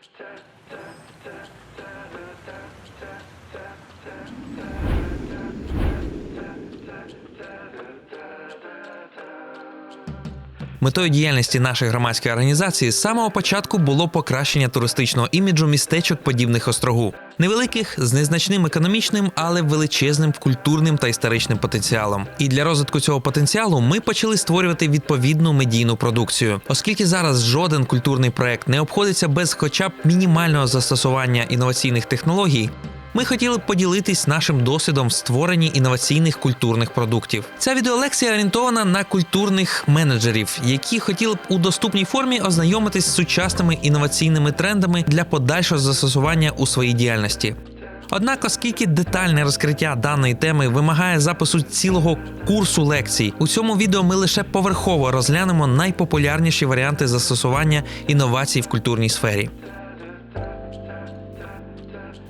touch, touch. Метою діяльності нашої громадської організації з самого початку було покращення туристичного іміджу містечок подібних острогу, невеликих з незначним економічним, але величезним культурним та історичним потенціалом. І для розвитку цього потенціалу ми почали створювати відповідну медійну продукцію, оскільки зараз жоден культурний проект не обходиться без хоча б мінімального застосування інноваційних технологій. Ми хотіли б поділитись нашим досвідом в створенні інноваційних культурних продуктів. Ця відеолекція орієнтована на культурних менеджерів, які хотіли б у доступній формі ознайомитись з сучасними інноваційними трендами для подальшого застосування у своїй діяльності. Однак, оскільки детальне розкриття даної теми вимагає запису цілого курсу лекцій, у цьому відео ми лише поверхово розглянемо найпопулярніші варіанти застосування інновацій в культурній сфері.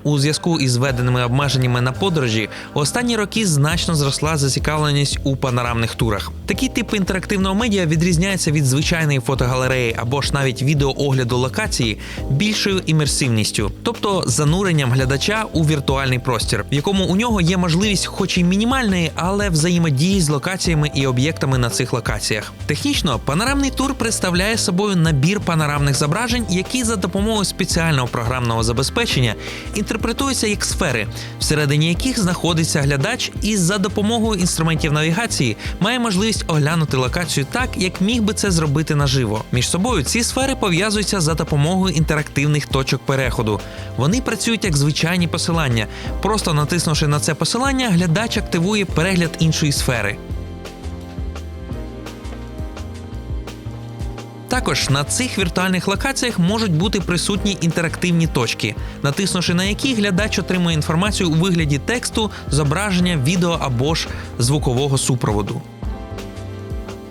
У зв'язку із введеними обмеженнями на подорожі останні роки значно зросла зацікавленість у панорамних турах. Такий тип інтерактивного медіа відрізняється від звичайної фотогалереї або ж навіть відеоогляду локації більшою імерсивністю, тобто зануренням глядача у віртуальний простір, в якому у нього є можливість, хоч і мінімальної, але взаємодії з локаціями і об'єктами на цих локаціях. Технічно, панорамний тур представляє собою набір панорамних зображень, які за допомогою спеціального програмного забезпечення інтерпретуються як сфери, всередині яких знаходиться глядач, і за допомогою інструментів навігації має можливість оглянути локацію так, як міг би це зробити наживо. Між собою ці сфери пов'язуються за допомогою інтерактивних точок переходу. Вони працюють як звичайні посилання. Просто натиснувши на це посилання, глядач активує перегляд іншої сфери. Також на цих віртуальних локаціях можуть бути присутні інтерактивні точки, натиснувши на які глядач отримує інформацію у вигляді тексту, зображення, відео або ж звукового супроводу.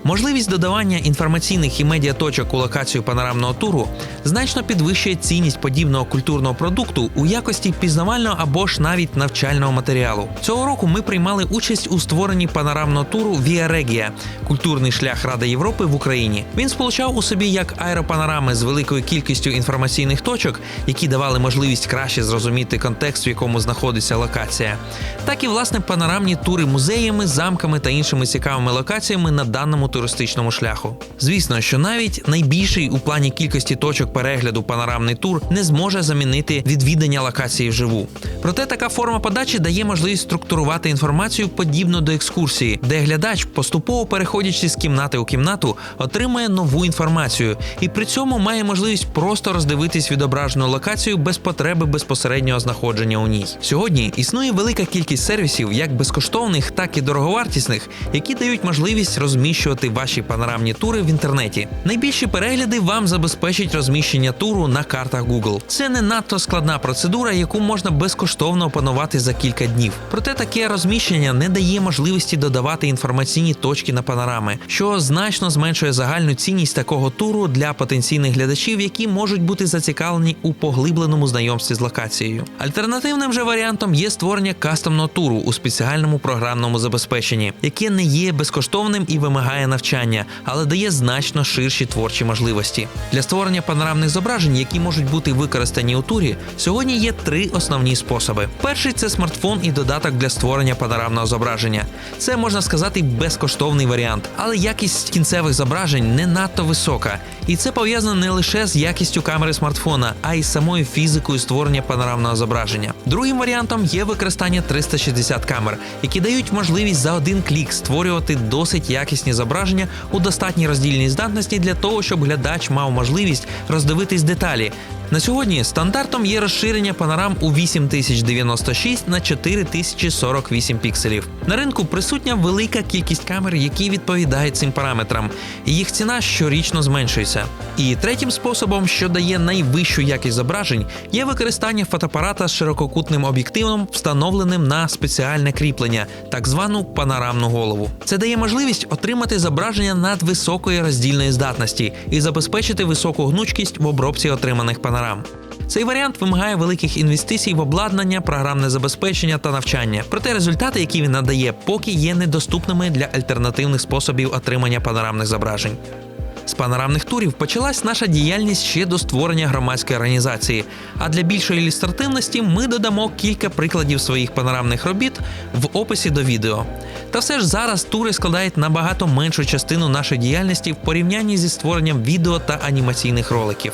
Можливість додавання інформаційних і медіаточок у локацію панорамного туру значно підвищує цінність подібного культурного продукту у якості пізнавального або ж навіть навчального матеріалу. Цього року ми приймали участь у створенні панорамного туру Віа Регія культурний шлях Ради Європи в Україні. Він сполучав у собі як аеропанорами з великою кількістю інформаційних точок, які давали можливість краще зрозуміти контекст, в якому знаходиться локація, так і власне панорамні тури музеями, замками та іншими цікавими локаціями на даному туристичному шляху. Звісно, що навіть найбільший у плані кількості точок перегляду панорамний тур не зможе замінити відвідання локації вживу. Проте така форма подачі дає можливість структурувати інформацію подібно до екскурсії, де глядач, поступово переходячи з кімнати у кімнату, отримує нову інформацію і при цьому має можливість просто роздивитись відображену локацію без потреби безпосереднього знаходження у ній. Сьогодні існує велика кількість сервісів, як безкоштовних, так і дороговартісних, які дають можливість розміщувати ваші панорамні тури в інтернеті. Найбільші перегляди вам забезпечить розміщення туру на картах Google. Це не надто складна процедура, яку можна безкоштовно опанувати за кілька днів. Проте таке розміщення не дає можливості додавати інформаційні точки на панорами, що значно зменшує загальну цінність такого туру для потенційних глядачів, які можуть бути зацікавлені у поглибленому знайомстві з локацією. Альтернативним же варіантом є створення кастомного туру у спеціальному програмному забезпеченні, яке не є безкоштовним і вимагає навчання, але дає значно ширші творчі можливості. Для створення панорамних зображень, які можуть бути використані у турі, сьогодні є три основні способи. Перший це смартфон і додаток для створення панорамного зображення. Це можна сказати безкоштовний варіант, але якість кінцевих зображень не надто висока, і це пов'язано не лише з якістю камери смартфона, а й самою фізикою створення панорамного зображення. Другим варіантом є використання 360 камер, які дають можливість за один клік створювати досить якісні зображення у достатній роздільній здатності для того, щоб глядач мав можливість роздивитись деталі. На сьогодні стандартом є розширення панорам у 8096 на 4048 пікселів. На ринку присутня велика кількість камер, які відповідають цим параметрам. Їх ціна щорічно зменшується. І третім способом, що дає найвищу якість зображень, є використання фотоапарата з ширококутним об'єктивом, встановленим на спеціальне кріплення, так звану панорамну голову. Це дає можливість отримати зображення надвисокої роздільної здатності і забезпечити високу гнучкість в обробці отриманих панорам. Цей варіант вимагає великих інвестицій в обладнання, програмне забезпечення та навчання. Проте результати, які він надає, поки є недоступними для альтернативних способів отримання панорамних зображень. З панорамних турів почалась наша діяльність ще до створення громадської організації. А для більшої ілюстративності ми додамо кілька прикладів своїх панорамних робіт в описі до відео. Та все ж зараз тури складають набагато меншу частину нашої діяльності в порівнянні зі створенням відео та анімаційних роликів.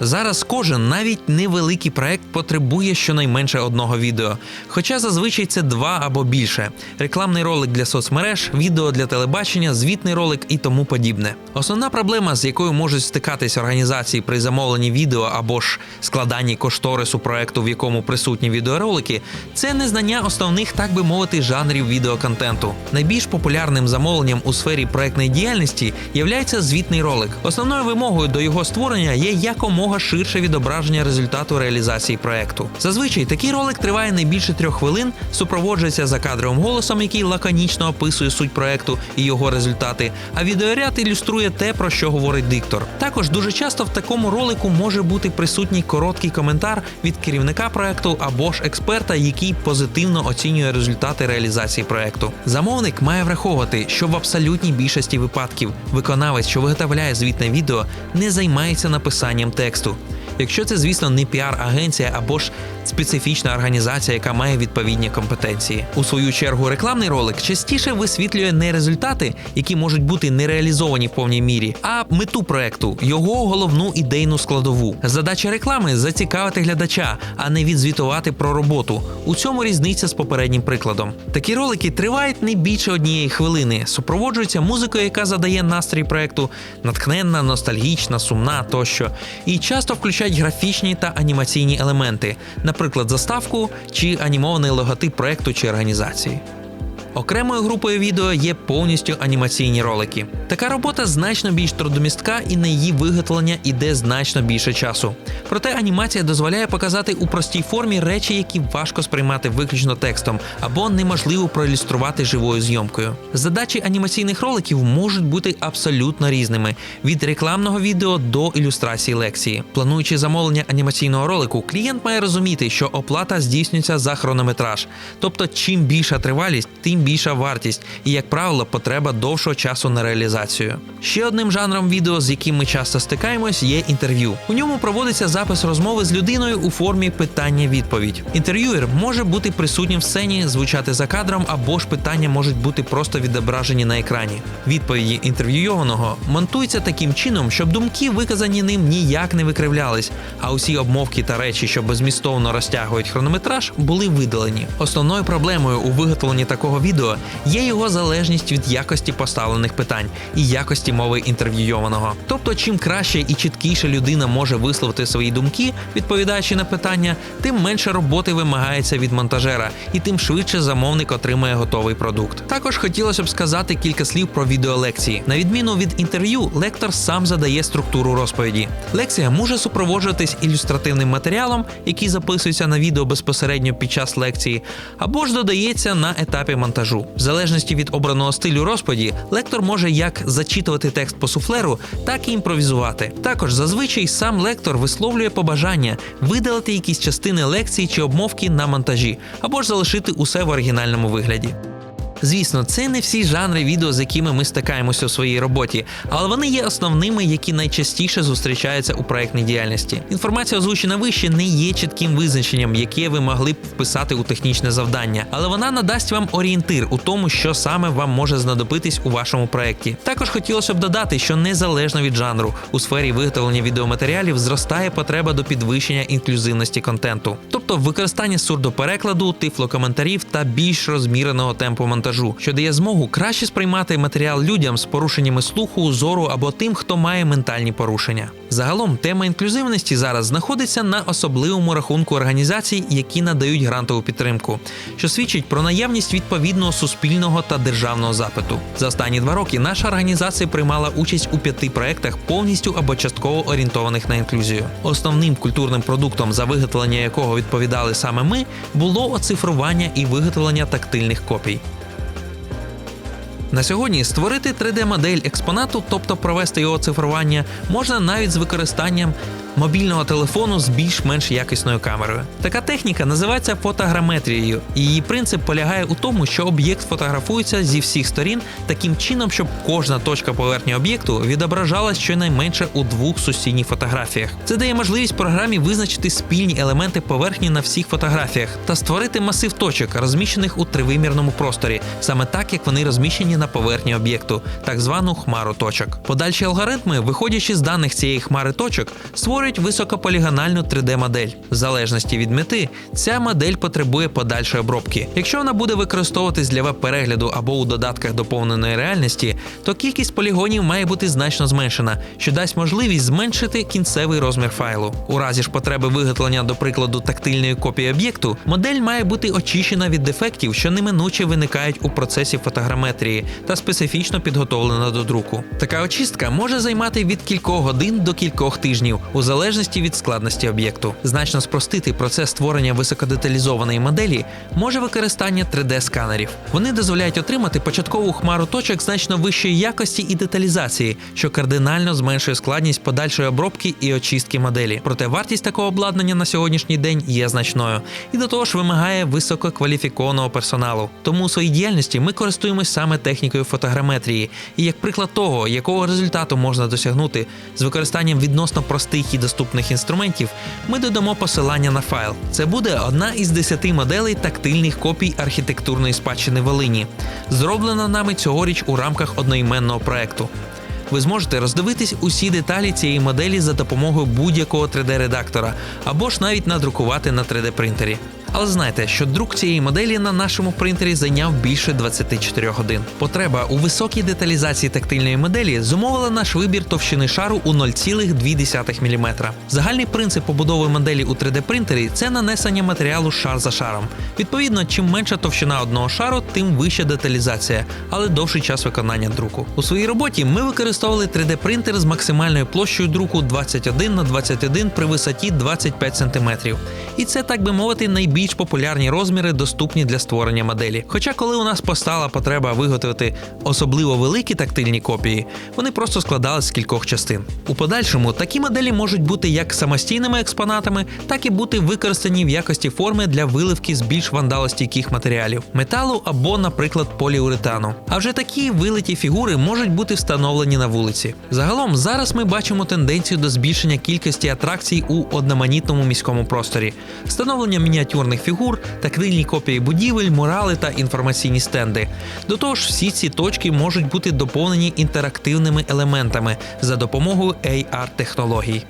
Зараз кожен навіть невеликий проект потребує щонайменше одного відео, хоча зазвичай це два або більше: рекламний ролик для соцмереж, відео для телебачення, звітний ролик і тому подібне. Основна проблема, з якою можуть стикатись організації при замовленні відео або ж складанні кошторису проекту, в якому присутні відеоролики, це незнання основних, так би мовити, жанрів відеоконтенту. Найбільш популярним замовленням у сфері проектної діяльності являється звітний ролик. Основною вимогою до його створення є якомога ширше відображення результату реалізації проекту. Зазвичай такий ролик триває не більше трьох хвилин, супроводжується закадровим голосом, який лаконічно описує суть проекту і його результати. А відеоряд ілюструє те, про що говорить диктор. Також дуже часто в такому ролику може бути присутній короткий коментар від керівника проекту або ж експерта, який позитивно оцінює результати реалізації проекту. Замовник має враховувати, що в абсолютній більшості випадків виконавець, що виготовляє звітне відео, не займається написанням тексту. Якщо це, звісно, не піар-агенція або ж специфічна організація, яка має відповідні компетенції. У свою чергу, рекламний ролик частіше висвітлює не результати, які можуть бути не реалізовані в повній мірі, а мету проекту, його головну ідейну складову. Задача реклами зацікавити глядача, а не відзвітувати про роботу. У цьому різниця з попереднім прикладом. Такі ролики тривають не більше однієї хвилини, супроводжуються музикою, яка задає настрій проекту, натхненна, ностальгічна, сумна тощо, і часто включають графічні та анімаційні елементи, наприклад, заставку чи анімований логотип проекту чи організації. Окремою групою відео є повністю анімаційні ролики. Така робота значно більш трудомістка і на її виготовлення іде значно більше часу. Проте анімація дозволяє показати у простій формі речі, які важко сприймати виключно текстом або неможливо проілюструвати живою зйомкою. Задачі анімаційних роликів можуть бути абсолютно різними: від рекламного відео до ілюстрації лекції. Плануючи замовлення анімаційного ролику, клієнт має розуміти, що оплата здійснюється за хронометраж. Тобто, чим більша тривалість, тим більша вартість, і, як правило, потреба довшого часу на реалізацію. Ще одним жанром відео, з яким ми часто стикаємось, є інтерв'ю. У ньому проводиться запис розмови з людиною у формі питання-відповідь. Інтерв'юер може бути присутнім в сцені, звучати за кадром, або ж питання можуть бути просто відображені на екрані. Відповіді інтерв'юйованого монтуються таким чином, щоб думки, виказані ним, ніяк не викривлялись, а усі обмовки та речі, що безмістовно розтягують хронометраж, були видалені. Основною проблемою у виготовленні такого відео є його залежність від якості поставлених питань і якості мови інтерв'юйованого. Тобто, чим краще і чіткіше людина може висловити свої думки, відповідаючи на питання, тим менше роботи вимагається від монтажера, і тим швидше замовник отримає готовий продукт. Також хотілося б сказати кілька слів про відеолекції. На відміну від інтерв'ю, лектор сам задає структуру розповіді. Лекція може супроводжуватись ілюстративним матеріалом, який записується на відео безпосередньо під час лекції, або ж додається на етапі монтажу. В залежності від обраного стилю розповіді, лектор може як зачитувати текст по суфлеру, так і імпровізувати. Також зазвичай сам лектор висловлює побажання видалити якісь частини лекції чи обмовки на монтажі, або ж залишити усе в оригінальному вигляді. Звісно, це не всі жанри відео, з якими ми стикаємося у своїй роботі, але вони є основними, які найчастіше зустрічаються у проектній діяльності. Інформація, озвучена вище, не є чітким визначенням, яке ви могли б вписати у технічне завдання, але вона надасть вам орієнтир у тому, що саме вам може знадобитись у вашому проекті. Також хотілося б додати, що незалежно від жанру у сфері виготовлення відеоматеріалів зростає потреба до підвищення інклюзивності контенту, тобто використання сурдоперекладу, тифлокоментарів та більш розміреного темпу монтажу що дає змогу краще сприймати матеріал людям з порушеннями слуху, зору або тим, хто має ментальні порушення. Загалом тема інклюзивності зараз знаходиться на особливому рахунку організацій, які надають грантову підтримку, що свідчить про наявність відповідного суспільного та державного запиту. За останні два роки наша організація приймала участь у п'яти проектах, повністю або частково орієнтованих на інклюзію. Основним культурним продуктом, за виготовлення якого відповідали саме ми, було оцифрування і виготовлення тактильних копій. На сьогодні створити 3D-модель експонату, тобто провести його цифрування, можна навіть з використанням мобільного телефону з більш-менш якісною камерою. Така техніка називається фотограметрією. і Її принцип полягає у тому, що об'єкт фотографується зі всіх сторін таким чином, щоб кожна точка поверхні об'єкту відображалась щонайменше у двох сусідніх фотографіях. Це дає можливість програмі визначити спільні елементи поверхні на всіх фотографіях та створити масив точок, розміщених у тривимірному просторі, саме так як вони розміщені на поверхні об'єкту, так звану хмару точок. Подальші алгоритми, виходячи з даних цієї хмари точок, створюють високополігональну 3D-модель. В залежності від мети, ця модель потребує подальшої обробки. Якщо вона буде використовуватись для веб-перегляду або у додатках доповненої реальності, то кількість полігонів має бути значно зменшена, що дасть можливість зменшити кінцевий розмір файлу. У разі ж потреби виготовлення, до прикладу, тактильної копії об'єкту, модель має бути очищена від дефектів, що неминуче виникають у процесі фотограметрії та специфічно підготовлена до друку. Така очистка може займати від кількох годин до кількох тижнів, у залежності від складності об'єкту. Значно спростити процес створення високодеталізованої моделі може використання 3D-сканерів. Вони дозволяють отримати початкову хмару точок значно вищої якості і деталізації, що кардинально зменшує складність подальшої обробки і очистки моделі. Проте вартість такого обладнання на сьогоднішній день є значною і до того ж вимагає висококваліфікованого персоналу. Тому у своїй діяльності ми користуємось саме технікою фотограметрії. І як приклад того, якого результату можна досягнути з використанням відносно простих і доступних інструментів, ми додамо посилання на файл. Це буде одна із десяти моделей тактильних копій архітектурної спадщини Волині, зроблена нами цьогоріч у рамках одноіменного проекту. Ви зможете роздивитись усі деталі цієї моделі за допомогою будь-якого 3D-редактора або ж навіть надрукувати на 3D-принтері. Але знайте, що друк цієї моделі на нашому принтері зайняв більше 24 годин. Потреба у високій деталізації тактильної моделі зумовила наш вибір товщини шару у 0,2 мм. Загальний принцип побудови моделі у 3D-принтері це нанесення матеріалу шар за шаром. Відповідно, чим менша товщина одного шару, тим вища деталізація, але довший час виконання друку. У своїй роботі ми використовували 3D-принтер з максимальною площею друку 21 на 21 при висоті 25 см. І це, так би мовити, найбільш популярні розміри доступні для створення моделі. Хоча, коли у нас постала потреба виготовити особливо великі тактильні копії, вони просто складались з кількох частин. У подальшому такі моделі можуть бути як самостійними експонатами, так і бути використані в якості форми для виливки з більш вандалостійких матеріалів металу або, наприклад, поліуретану. А вже такі вилиті фігури можуть бути встановлені на вулиці. Загалом зараз ми бачимо тенденцію до збільшення кількості атракцій у одноманітному міському просторі, встановлення мініатюрних фігур, тактильні копії будівель, мурали та інформаційні стенди. До того ж, всі ці точки можуть бути доповнені інтерактивними елементами за допомогою AR-технологій.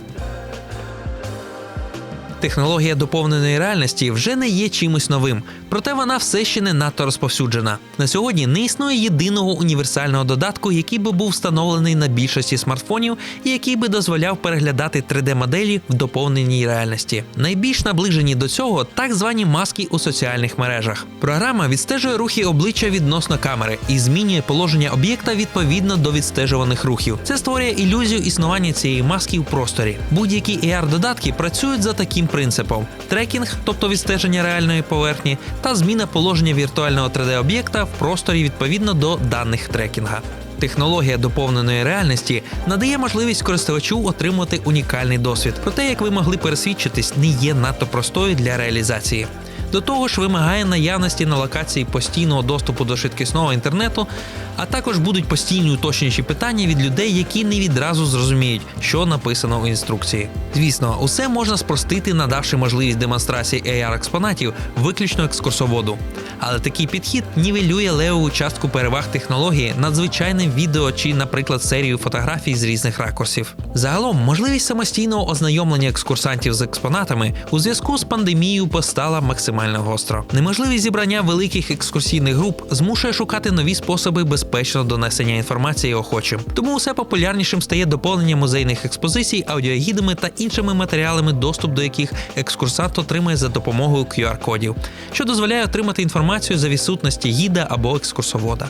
Технологія доповненої реальності вже не є чимось новим, проте вона все ще не надто розповсюджена. На сьогодні не існує єдиного універсального додатку, який би був встановлений на більшості смартфонів і який би дозволяв переглядати 3D-моделі в доповненій реальності. Найбільш наближені до цього так звані маски у соціальних мережах. Програма відстежує рухи обличчя відносно камери і змінює положення об'єкта відповідно до відстежуваних рухів. Це створює ілюзію існування цієї маски в просторі. Будь-які AR-додатки працюють за таким принципом: трекінг, тобто відстеження реальної поверхні, та зміна положення віртуального 3D-об'єкта в просторі відповідно до даних трекінга. Технологія доповненої реальності надає можливість користувачу отримати унікальний досвід, проте, як ви могли пересвідчитись, не є надто простою для реалізації. До того ж, вимагає наявності на локації постійного доступу до швидкісного інтернету, а також будуть постійні уточнюючі питання від людей, які не відразу зрозуміють, що написано у інструкції. Звісно, усе можна спростити, надавши можливість демонстрації AR-експонатів виключно екскурсоводу. Але такий підхід нівелює левову частку переваг технології над звичайним відео чи, наприклад, серію фотографій з різних ракурсів. Загалом, можливість самостійного ознайомлення екскурсантів з експонатами у зв'язку з пандемією постала максимально гостро. Неможливість зібрання великих екскурсійних груп змушує шукати нові способи безпечного донесення інформації охочим. Тому усе популярнішим стає доповнення музейних експозицій аудіогідами та іншими матеріалами, доступ до яких екскурсант отримує за допомогою QR-кодів, що дозволяє отримати інформацію за відсутності гіда або екскурсовода.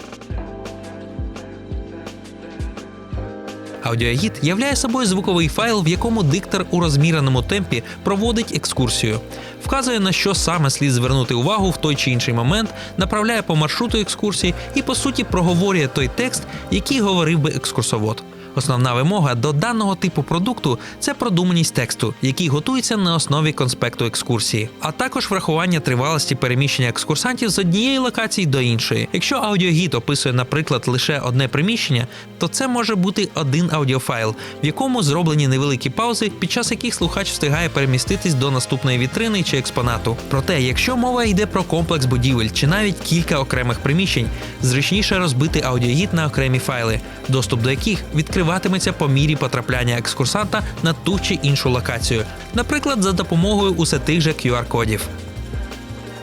Аудіогід являє собою звуковий файл, в якому диктор у розміреному темпі проводить екскурсію, вказує на що саме слід звернути увагу в той чи інший момент, направляє по маршруту екскурсії і по суті проговорює той текст, який говорив би екскурсовод. Основна вимога до даного типу продукту це продуманість тексту, який готується на основі конспекту екскурсії, а також врахування тривалості переміщення екскурсантів з однієї локації до іншої. Якщо аудіогід описує, наприклад, лише одне приміщення, то це може бути один аудіофайл, в якому зроблені невеликі паузи, під час яких слухач встигає переміститись до наступної вітрини чи експонату. Проте, якщо мова йде про комплекс будівель чи навіть кілька окремих приміщень, зручніше розбити аудіогід на окремі файли, доступ до яких відкриватиметься по мірі потрапляння екскурсанта на ту чи іншу локацію, наприклад, за допомогою усе тих же QR-кодів.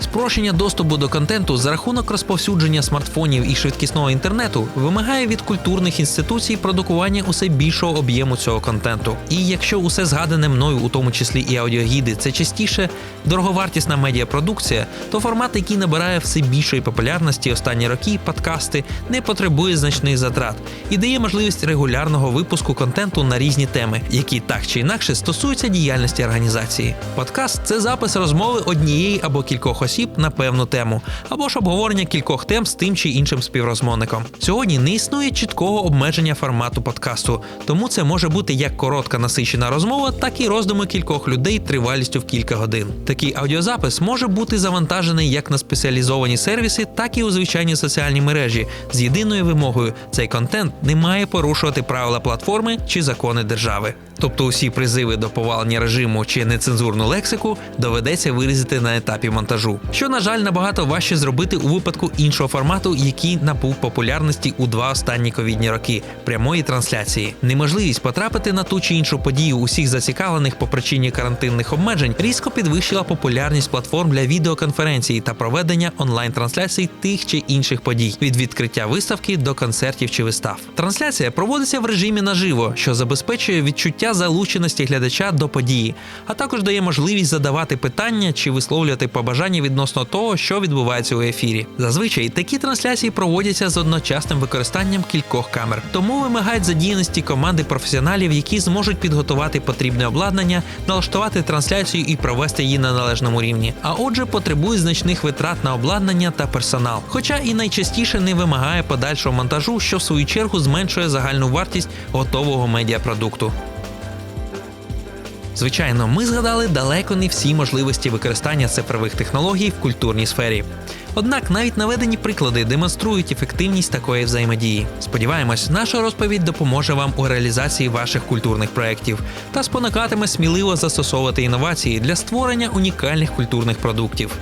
Спрощення доступу до контенту за рахунок розповсюдження смартфонів і швидкісного інтернету вимагає від культурних інституцій продукування усе більшого об'єму цього контенту. І якщо усе згадане мною, у тому числі і аудіогіди, це частіше дороговартісна медіапродукція, то формат, який набирає все більшої популярності останні роки, подкасти, не потребує значних затрат і дає можливість регулярного випуску контенту на різні теми, які так чи інакше стосуються діяльності організації. Подкаст це запис розмови однієї або кількох осіб на певну тему, або ж обговорення кількох тем з тим чи іншим співрозмовником. Сьогодні не існує чіткого обмеження формату подкасту, тому це може бути як коротка насичена розмова, так і роздуми кількох людей тривалістю в кілька годин. Такий аудіозапис може бути завантажений як на спеціалізовані сервіси, так і у звичайні соціальні мережі з єдиною вимогою: цей контент не має порушувати правила платформи чи закони держави. Тобто усі призиви до повалення режиму чи нецензурну лексику доведеться вирізати на етапі монтажу, що на жаль набагато важче зробити у випадку іншого формату, який набув популярності у два останні ковідні роки прямої трансляції. Неможливість потрапити на ту чи іншу подію усіх зацікавлених по причині карантинних обмежень різко підвищила популярність платформ для відеоконференцій та проведення онлайн-трансляцій тих чи інших подій від відкриття виставки до концертів чи вистав. Трансляція проводиться в режимі наживо, що забезпечує відчуття залученості глядача до події, а також дає можливість задавати питання чи висловлювати побажання відносно того, що відбувається у ефірі. Зазвичай такі трансляції проводяться з одночасним використанням кількох камер, тому вимагають задіяності команди професіоналів, які зможуть підготувати потрібне обладнання, налаштувати трансляцію і провести її на належному рівні. А отже, потребують значних витрат на обладнання та персонал. Хоча і найчастіше не вимагає подальшого монтажу, що в свою чергу зменшує загальну вартість готового медіапродукту. Звичайно, ми згадали далеко не всі можливості використання цифрових технологій в культурній сфері. Однак навіть наведені приклади демонструють ефективність такої взаємодії. Сподіваємось, наша розповідь допоможе вам у реалізації ваших культурних проєктів та спонукатиме сміливо застосовувати інновації для створення унікальних культурних продуктів.